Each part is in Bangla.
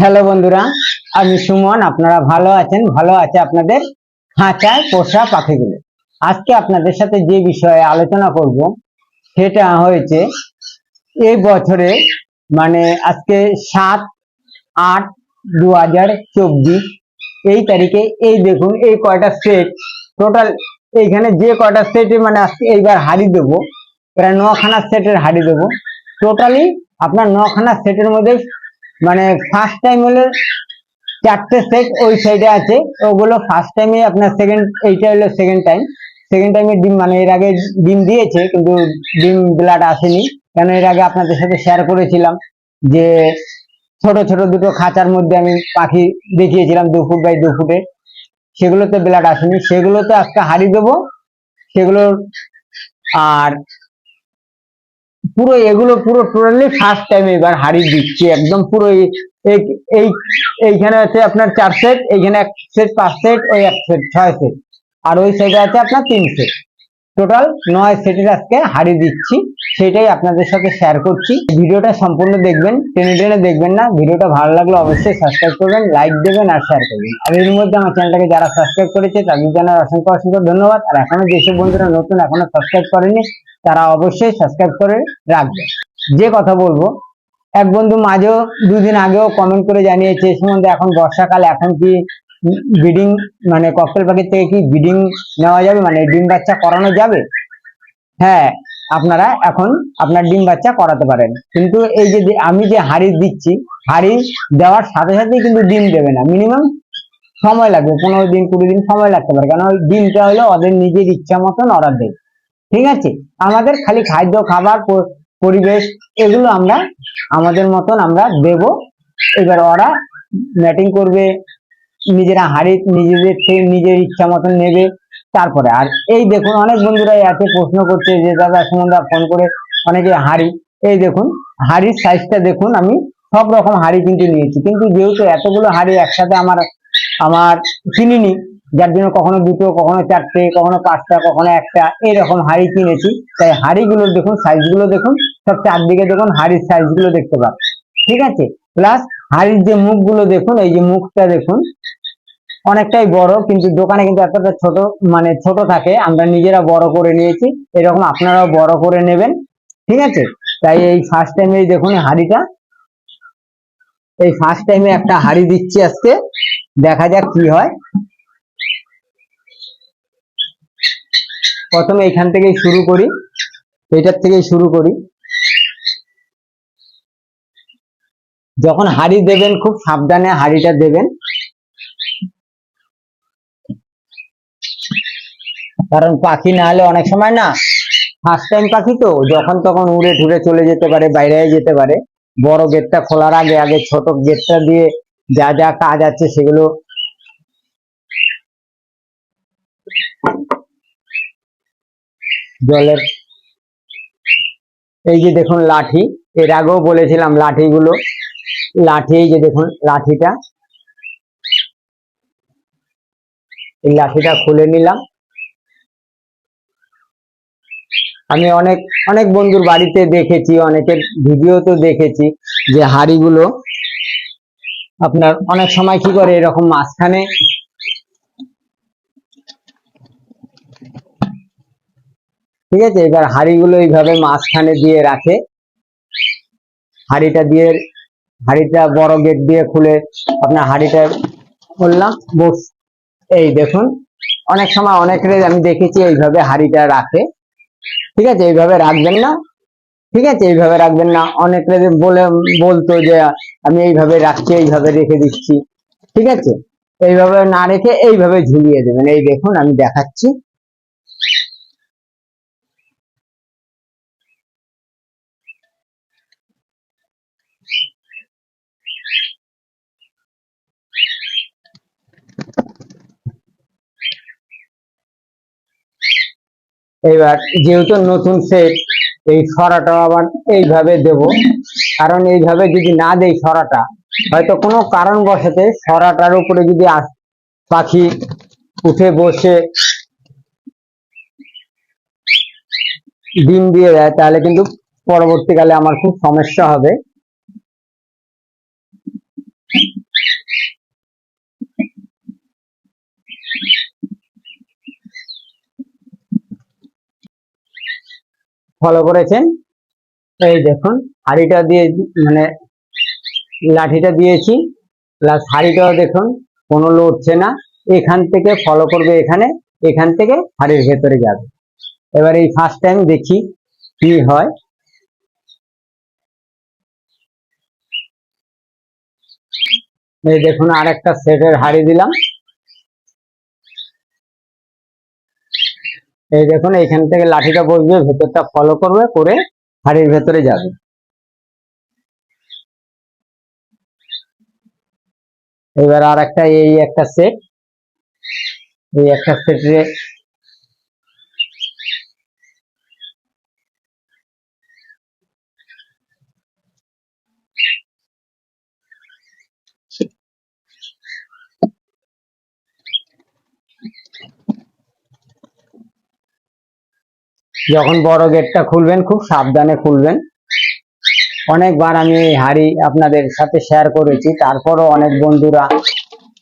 হ্যালো বন্ধুরা, আমি সুমন, আপনারা ভালো আছেন? ভালো আছে আপনাদের খাঁচায় পোষা পাখিগুলো। আজকে আপনাদের সাথে যে বিষয়ে আলোচনা করব, সেটা হয়েছে এই বছরে মানে আজকে সাত আট দু হাজার চব্বিশ, এই তারিখে, এই দেখুন, এই কয়টা সেট টোটাল এইখানে যে কয়টা সেটে মানে আজকে এইবার হাড়ি দেবো, প্রায় নখানা সেটের হাড়ি দেবো। টোটালি আপনার নখানা সেটের মধ্যে মানে ফার্স্ট টাইম হলো চারটে সেট ওই সাইডে আছে। ওগুলো ফার্স্ট টাইমে আপনার সেকেন্ড এইটা হলো সেকেন্ড টাইম সেকেন্ড টাইমে ডিম মানে এর আগে ডিম দিয়েছে, কিন্তু ডিম ব্লাড আসেনি। কেন এর আগে আপনাদের সাথে শেয়ার করেছিলাম যে ছোট ছোট দুটো খাঁচার মধ্যে আমি পাখি দেখিয়েছিলাম দু ফুট বাই দু ফুটে সেগুলোতে ব্লাড আসেনি। সেগুলোতে আজকে হারিয়ে দেবো। সেগুলো আর পুরো এগুলো পুরো টোটালি ফার্স্ট টাইম এবার হারিয়ে দিচ্ছি। একদম পুরো এই, এই- এই, এইখানে আছে আপনার চার সেট এইখানে এক সেট পাঁচ সেট ওই এক সেট ছয় সেট আর ওই সাইডে আছে আপনার তিন সেট টোটাল নয় সেটের আজকে হারিয়ে দিচ্ছি। সেটাই আপনাদের সাথে শেয়ার করছি। ভিডিওটা সম্পূর্ণ দেখবেন, টেনে টেনে দেখবেন না। ভিডিওটা ভালো লাগলে অবশ্যই সাবস্ক্রাইব করবেন লাইক দেবেন আর শেয়ার করবেন। আর এর মধ্যে আমার চ্যানেলটাকে যারা সাবস্ক্রাইব করেছে, তাদের জানার অসংখ্য অসংখ্য ধন্যবাদ। আর এখনও যেসব বন্ধুরা নতুন, এখনও সাবস্ক্রাইব করেনি তারা অবশ্যই সাবস্ক্রাইব করে রাখবেন যে কথা বলব, এক বন্ধু মাঝেও দুদিন আগেও কমেন্ট করে জানিয়েছে সম্বন্ধে এখন বর্ষাকাল, এখন কি ব্রিডিং মানে ককটেল পাখির থেকে কি ব্রিডিং নেওয়া যাবে? মানে ডিম বাচ্চা করানো যাবে? হ্যাঁ আপনারা এখন আপনার ডিম বাচ্চা করাতে পারেন। কিন্তু এই যে যে- আমি যে হাড়ি দিচ্ছি, হাড়ি দেওয়ার সাথে সাথেই কিন্তু ডিম দেবে না। মিনিমাম সময় লাগবে, পনেরো দিন, কুড়ি দিন সময় লাগতে পারে। কারণ ওই ডিমটা হলো ওদের নিজের ইচ্ছা মতন অর্ডার দেয়। ঠিক আছে? আমাদের খালি খাদ্য, খাবার পরিবেশ এগুলো আমরা, আমাদের মতন আমরা দেব। এবার ওরা ম্যাটিং করবে, নিজেরা হাড়ি, নিজেদের নিজের ইচ্ছা মতন নেবে, তারপরে। আর এই দেখুন, অনেক বন্ধুরা আছে প্রশ্ন করছে যে, দাদা, সুমনদা ফোন করে অনেকে হাড়ি। এই দেখুন, হাড়ির সাইজটা দেখুন, আমি সব রকম হাড়ি কিন্তু নিয়েছি। কিন্তু যেহেতু এতগুলো হাড়ি একসাথে আমার আমার কিনিনি যার জন্য কখনো দুটো, কখনো চারটে, কখনো পাঁচটা, কখনো একটা, এরকম হাড়ি কিনেছি। তাই হাড়িগুলোর দেখুন সাইজগুলো দেখুন, সব চারদিকে দেখুন, হাড়ির সাইজগুলো দেখতে পাবেন। ঠিক আছে? প্লাস হাড়ির যে মুখগুলো দেখুন, এই যে মুখটা দেখুন, অনেকটাই বড়, কিন্তু দোকানে কিন্তু এতটা ছোট মানে ছোট থাকে, আমরা নিজেরা বড় করে নিয়েছি, এরকম আপনারাও বড় করে নেবেন। ঠিক আছে? তাই এই ফার্স্ট টাইমে দেখুন হাড়িটা। এই ফার্স্ট টাইমে একটা হাড়ি দিচ্ছি আজকে, দেখা যাক কি হয়। প্রথমে এখান থেকেই শুরু করি এটার থেকেই শুরু করি। যখন হাড়ি দেবেন, খুব সাবধানে হাড়িটা দেবেন। কারণ পাখি না হলে অনেক সময় না ফার্স্ট টাইম পাখি তো, যখন তখন উড়ে ঠুড়ে চলে যেতে পারে, বাইরে যেতে পারে। বড় গেটটা খোলার আগে আগে ছোট গেটটা দিয়ে যা যা কাজ আছে সেগুলো জলের। এই যে দেখুন লাঠি, এর আগেও বলেছিলাম লাঠিগুলো। লাঠি, এই যে দেখুন লাঠিটা। এই লাঠিটা খুলে নিলাম। আমি অনেক অনেক বন্ধুর বাড়িতে দেখেছি, অনেকের ভিডিও তো দেখেছি যে হাড়িগুলো আপনার অনেক সময় কি করে এরকম মাঝখানে ঠিক আছে? এবার হাড়িগুলো এইভাবে মাঝখানে দিয়ে রাখে। হাড়িটা দিয়ে, হাড়িটা বড় গেট দিয়ে খুলে আপনার হাড়িটা করলাম বস এই দেখুন, অনেক সময় অনেকের আমি দেখেছি এইভাবে হাড়িটা রাখে। ঠিক আছে? এইভাবে রাখবেন না। ঠিক আছে? এইভাবে রাখবেন না। অনেকে বলে, বলতো যে, আমি এইভাবে রাখছি, এইভাবে রেখে দিচ্ছি। ঠিক আছে? এইভাবে না রেখে এইভাবে ঝুলিয়ে দেবেন। এই দেখুন, আমি দেখাচ্ছি। এবার যেহেতু নতুন সেট এই সরাটা আবার এইভাবে দেব। কারণ এইভাবে যদি না দেই সরাটা হয়তো কোনো কারণবশতে সরাটার উপরে যদি পাখি উঠে বসে ডিম দিয়ে দেয়, তাহলে কিন্তু পরবর্তীকালে আমার খুব সমস্যা হবে। ফলো করেছেন? এই দেখুন, হাড়িটা দিয়ে মানে লাঠিটা দিয়েছি প্লাস হাড়িটাও দেখুন, কোনো লড়ছে না। এখান থেকে ফলো করবে এখানে, এখান থেকে হাড়ির ভেতরে যাবে। এবার এই ফার্স্ট টাইম দেখি কি হয়। এই দেখুন আর একটা সেটের হাড়ি দিলাম। এই দেখুন, এইখান থেকে লাঠিটা বসবে, ভেতরটা ফলো করবে, করে হাড়ির ভেতরে যাবে। এবার আর একটা এই একটা সেট এই একটা সেটে যখন বড় গেটটা খুলবেন, খুব সাবধানে খুলবেন। অনেকবার আমি এই হাড়ি আপনাদের সাথে শেয়ার করেছি। তারপরও অনেক বন্ধুরা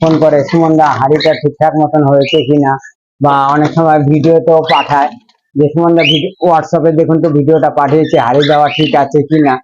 ফোন করে সুমনদা হাড়িটা ঠিকঠাক মতন হয়েছে কিনা? বা অনেক সময় ভিডিওতেও পাঠায়। যে সুমনদা হোয়াটসঅ্যাপে দেখুন তো ভিডিওটা পাঠিয়েছে, হাড়ি দেওয়া ঠিক আছে কিনা?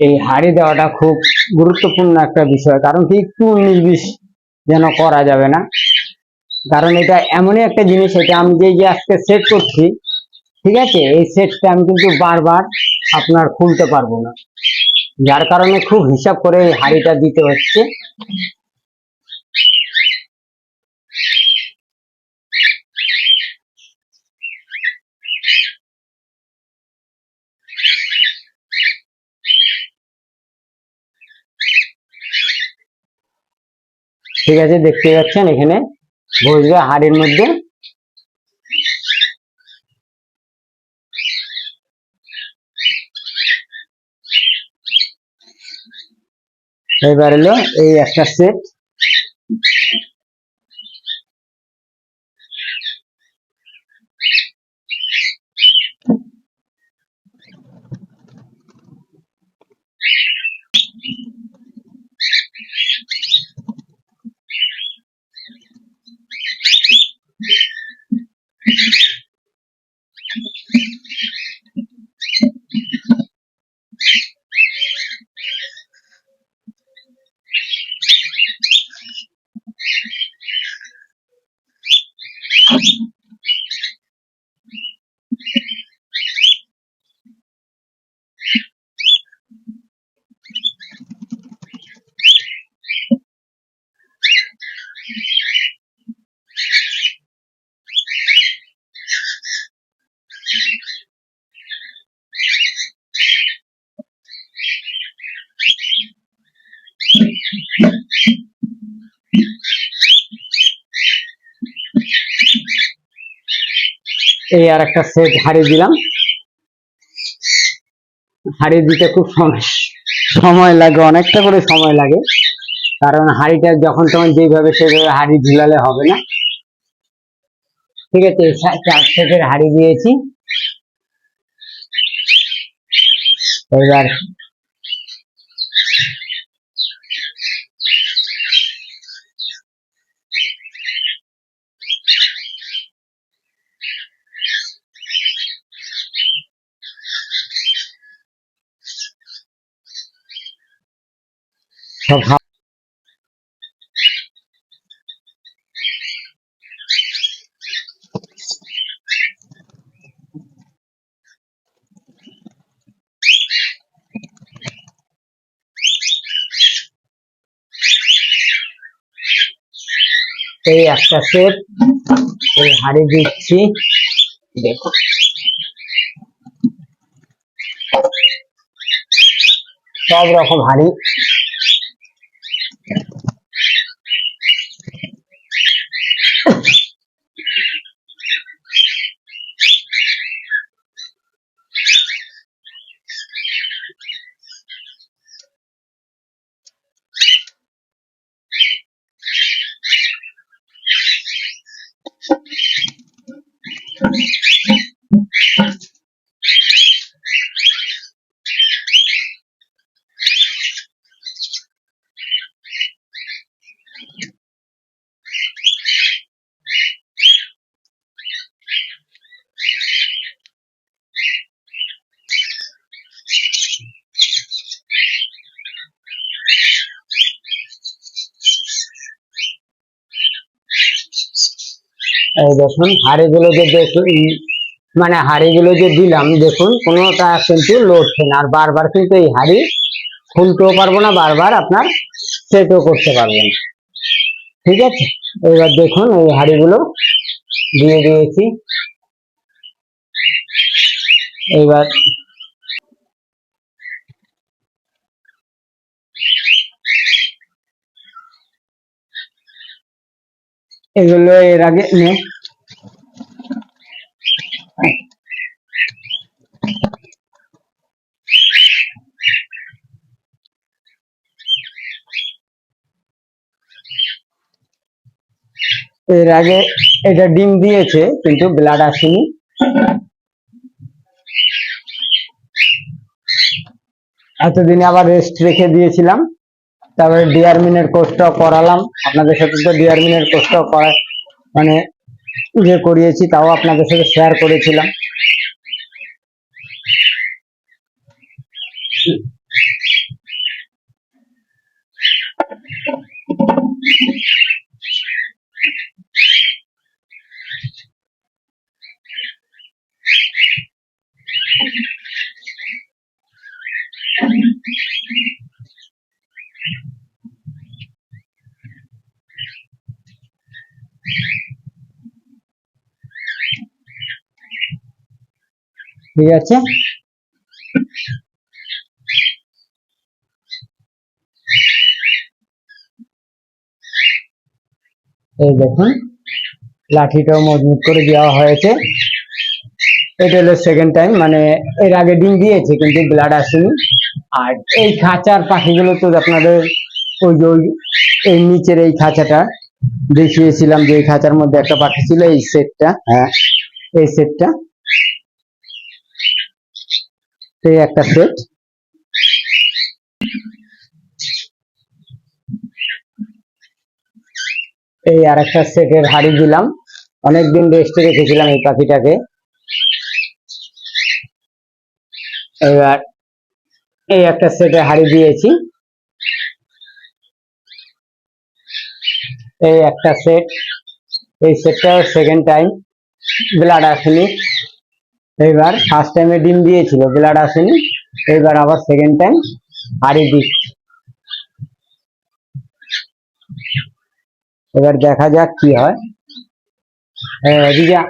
এই হাড়ি দেওয়াটা খুব গুরুত্বপূর্ণ একটা বিষয়, কারণ কি একটু উনিশ বিশ যেন করা যাবে না। কারণ এটা এমনই একটা জিনিস, এটা আমি যে যে আজকে সেট করছি, ঠিক আছে? এই সেটটা আমি কিন্তু বারবার আপনার খুলতে পারব না। যার কারণে খুব হিসাব করে এই হাড়িটা দিতে হচ্ছে। ঠিক আছে দেখতে পাচ্ছেন এখানে। বসবে হাড়ের মধ্যে। এবার এলো এই একটা সেট এই আর একটা সেট হারিয়ে দিলাম। হারিয়ে দিতে খুব সময় লাগে, অনেকটা করে সময় লাগে। কারণ হাড়িটা যখন তখন যেভাবে সেভাবে হাড়ি ঝুলালে হবে না। ঠিক আছে চার সেটের হাড়ি দিয়েছি। এবার এই একটা সেট এই হাড়ে দিচ্ছি। দেখো। সব রকম হাড়ি। দেখুন, হাড়িগুলো যে দেখুন মানে হাড়িগুলো যে দিলাম, দেখুন, কোনোটা কিন্তু লড়ছে না। আর বারবার কিন্তু এই হাড়ি খুলতেও পারব না, বারবার আপনার সেটও করতে পারব না। ঠিক আছে? এবার দেখুন, এই হাড়িগুলো দিয়ে দিয়েছি। এবার এগুলো এর আগে নে। এর আগে এটা ডিম দিয়েছে, কিন্তু ব্লাড আসেনি। এতদিনে আবার রেস্ট রেখে দিয়েছিলাম। তারপরে ডিআরমিনের কোর্সটাও করালাম। আপনাদের সাথে তো ডিআরমিনের কোর্সটাও করা মানে যে করিয়েছি, তাও আপনাদের সাথে শেয়ার করেছিলাম। ঠিক আছে? এই দেখুন, লাঠিটাও মজবুত করে দেওয়া হয়েছে। এটা হলো সেকেন্ড টাইম মানে এর আগে ডিম দিয়েছে, কিন্তু ব্লাড আসেনি। আর এই খাঁচার পাখিগুলো তো আপনাদের ওই যে ওই এই নিচের এই খাঁচাটা দেখিয়েছিলাম যে এই খাঁচার মধ্যে একটা পাখি ছিল, এই সেটটা হ্যাঁ এই সেটটা এই একটা সেট এই আর একটা সেটের হাড়ি দিলাম। অনেকদিন রেস্টে রেখেছিলাম এই পাখিটাকে। এবার এই একটা সেটে হাড়ি দিয়েছি। এই একটা সেট এই সেটটা সেকেন্ড টাইম ব্লাড আসেনি এইবার ফার্স্ট টাইমে ডিম দিয়েছিল, ব্লাড আসেনি। এইবার আবার সেকেন্ড টাইম হারিয়ে দিচ্ছি। এবার দেখা যাক কি হয়। রিজা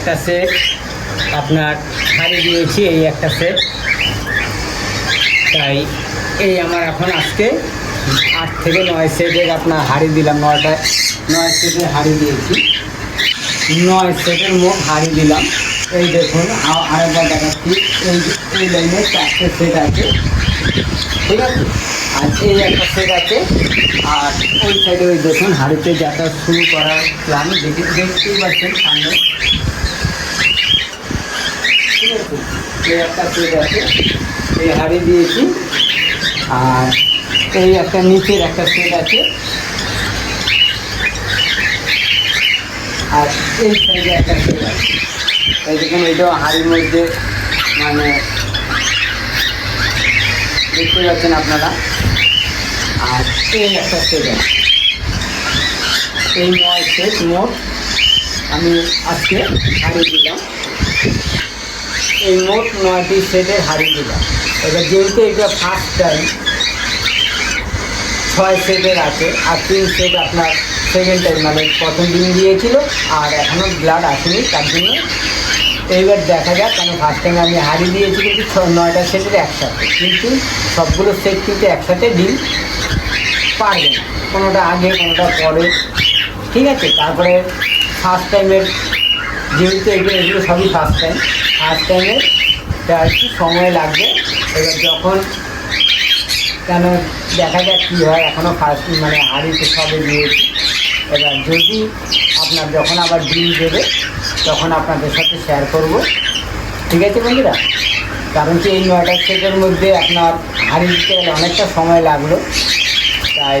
একটা সেট আপনার হাড়ি দিয়েছি এই একটা সেট তাই এই আমার এখন আজকে আট থেকে নয় সেটের আপনার হাড়ি দিলাম নয়টা নয় সেটের হাড়ি দিয়েছি। নয় সেটের মোট হাড়ি দিলাম। এই দেখুন আরেকবার দেখাচ্ছি। এই এই লাইনে চারটে সেট আছে। ঠিক আছে? আর এই একটা সেট আছে। আর ওই সাইডে ওই দেখুন হাড়িতে যাতায়াত শুরু করার প্ল্যান দেখে দেখতেই পাচ্ছেন সামনে ঠিক আছে এই একটা সেট আছে, এই হাড়ি দিয়েছি। আর এই একটা নিচের একটা সেট আছে। আর এই সাইডে একটা সেট আছে। এই দেখুন, এটাও হাড়ির মধ্যে মানে দেখতে পাচ্ছেন আপনারা। আর এই একটা সেট আছে। এই নয় সেট মোট আমি আজকে হারিয়ে দিলাম। এই মোট নয়টি সেটের হারিয়ে দিলাম। এবার যেহেতু এটা ফার্স্ট টাইম ছয় সেটের আছে, আর তিন সেট আপনার সেকেন্ড টাইম মানে প্রথম দিন দিয়েছিল, আর এখনও ব্লাড আসেনি, তার জন্য এইবার দেখা যাক, কারণ ফার্স্ট টাইম আমি হারিয়ে দিয়েছি কিন্তু ছ- নয়টা সেটের একসাথে। কিন্তু সবগুলো সেট কিন্তু একসাথে ডিল পারবে না কোনোটা আগে, কোনোটা পরে। ঠিক আছে? তারপরে ফার্স্ট টাইমের যেহেতু এগুলো এগুলো সবই ফার্স্ট টাইম টাইমে একটু সময় লাগবে। এবার যখন কেন দেখা যাক কী হয় এখনও ফার্স্ট মানে হাড়িতে সবে দিয়েছি। এবার যদি আপনার যখন আবার ডিম দেবে, তখন আপনাদের সাথে শেয়ার করব। ঠিক আছে বন্ধুরা? কারণ কি এই নয়টা সেটের মধ্যে আপনার হাড়ি দিতে গেলে অনেকটা সময় লাগল। তাই